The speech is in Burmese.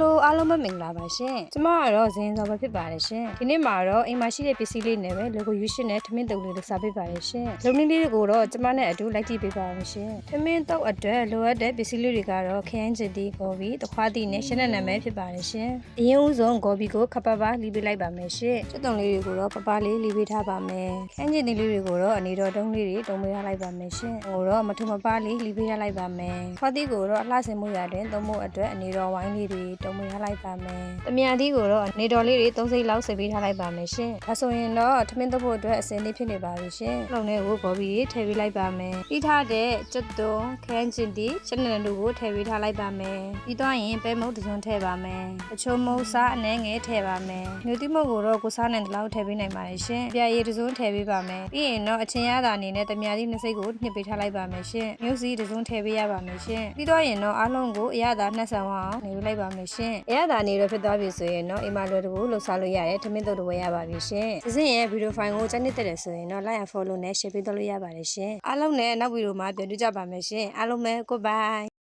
လိုအားလုံးပဲမင်္ဂလာပါရှင်ကျမကတော့ဇင်းစောပဲဖြစ်ပါတယ်ရှင်ဒီနေ့မှာတော့အိမ်မှာရှိတဲ့ပစ္စည်းလေးနဲ့ပဲ logo ရွှေရှင်းနဲ့ထမင်းတုပ်လေးတွေစားပေးပါတယ်ရှင်လုံနည်းလေးတွေကိုတော့ကျမနဲ့အတူလိုက်ကြည့်ပေးပါမယ်ရှင်ထမင်းတုပ်အတွက်လိုအပ်တဲ့ပစ္စည်းလေးတွေကတော့ခရမ်းချစ်တီဂေါ်ဘီတခွားတီနဲ့ရှင်းတဲ့နာမည်ဖြစ်ပါတယ်ရှင်အရင်ဦးဆုံးဂေါ်ဘီကိုခပ်ပပလီးပေးလိုက်ပါမယ်ရှင်ကျွတ်တုံလေးတွေကိုတော့ပပလေးလီးပေးထားပါမယ်ခရမ်းချစ်တီလေးတွေကိုတော့အနေတော်တုံးလေးတွေတုံးပေးထားလိုက်ပါမယ်ရှင်ဟိုတော့မထမပလေးလီးပေးထားလိုက်ပါမယ်ခွားတီကိုတော့အလှဆင်မှုရတဲ့သုံးဖို့အတွက်အနေတော်ဝိုင်းလေးတွေတုံးပေးထားလိုက်ပါမယ်တမြန်သီးကိုတော့အနေတော်လေးတွေသုံးစိမ့်လောက်ဆင်ပေးထားလိုက်ပါမယ်ရှင်ဒါဆိုရင်တော့ထမင်းတုပ်ဖို့အတွက်အစင်လေးဖြစ်နေပါပြီရှင်လုံထဲကိုဂေါ်ဘီထည့်ပေးလိုက်ပါမယ်ပြီးထားတဲ့ကျွတ်တုံခရမ်းချစ်တီရှင်းတဲ့လူကိုထည့်ပေးထားလိုက်ပါမယ်ပြီးတော့ရင်ပဲမုတ်တစ်စုံထည့်ပါမယ်အချိုးမုတ်စားအနှဲငယ်ထည့်ပါမယ်ညူတိမုတ်ကိုတော့ကိုစားနိုင်တဲ့လောက်ထည့်ပေးနိုင်ပါတယ်ရှင်ပြရည်တစ်စုံထည့်ပေးပါမယ်ပြီးရင်တော့အချင်းရတာအနေနဲ့တမြန်သီးနှစ်စိတ်ကိုနှစ်ပေးထားလိုက်ပါမယ်ရှင်မြို့စီတစ်စုံထည့်ပေးရပါမယ်ရှင်ပြီးတော့ရင်တော့အားလုံးကိုအရသာနှက်ဆန်အောင်နေပေးလိုက်ပါမယ်ရှင်အရသာနေရဖြစ်သွားပြီဆိုရင်တော့အိမ်မလွယ်တကူလှုပ်ရှားလို့ရတယ်ထမင်းတုပ်တော့ဝယ်ရပါပြီရှင်စစင်ရဲ့ဗီဒီယိုဖိုင်ကိုစနစ်တက်တယ်ဆိုရင်တော့ like and follow နဲ့ share ပေးတော့လို့ရပါတယ်ရှင်အားလုံးနဲ့နောက်ဗီဒီယိုမှာပြန်တွေ့ကြပါမယ်ရှင်အားလုံးပဲ goodbye